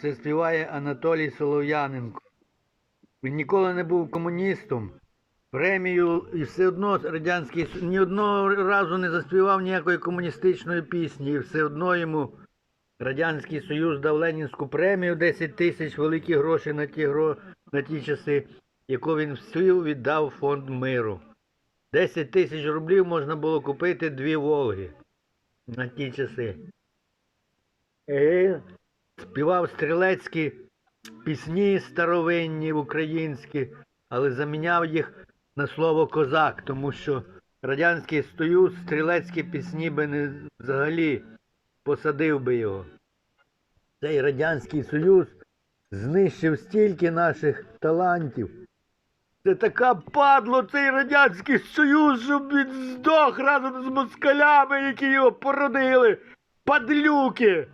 Це співає Анатолій Солов'яненко. Він ніколи не був комуністом. Премію і все одно радянський ні одного разу не заспівав ніякої комуністичної пісні. І все одно йому Радянський Союз дав Ленінську премію 10 тисяч великі гроші на ті, гро... на ті часи, яку він всю віддав фонд миру. 10 тисяч рублів можна було купити дві Волги на ті часи. І співав стрілецькі пісні старовинні українські, але заміняв їх на слово козак, тому що Радянський Союз стрілецькі пісні би не взагалі посадив би його. Цей Радянський Союз знищив стільки наших талантів. Це така падло цей Радянський Союз, щоб він здох разом з москалями, які його породили. Падлюки!